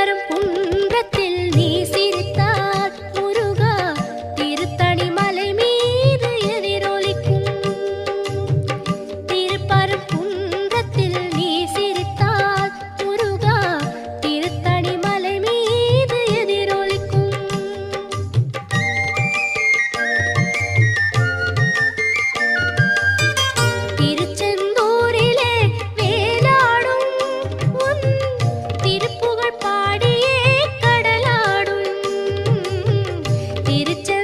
வரும் குன்றத்தில் நீசி திருச்ச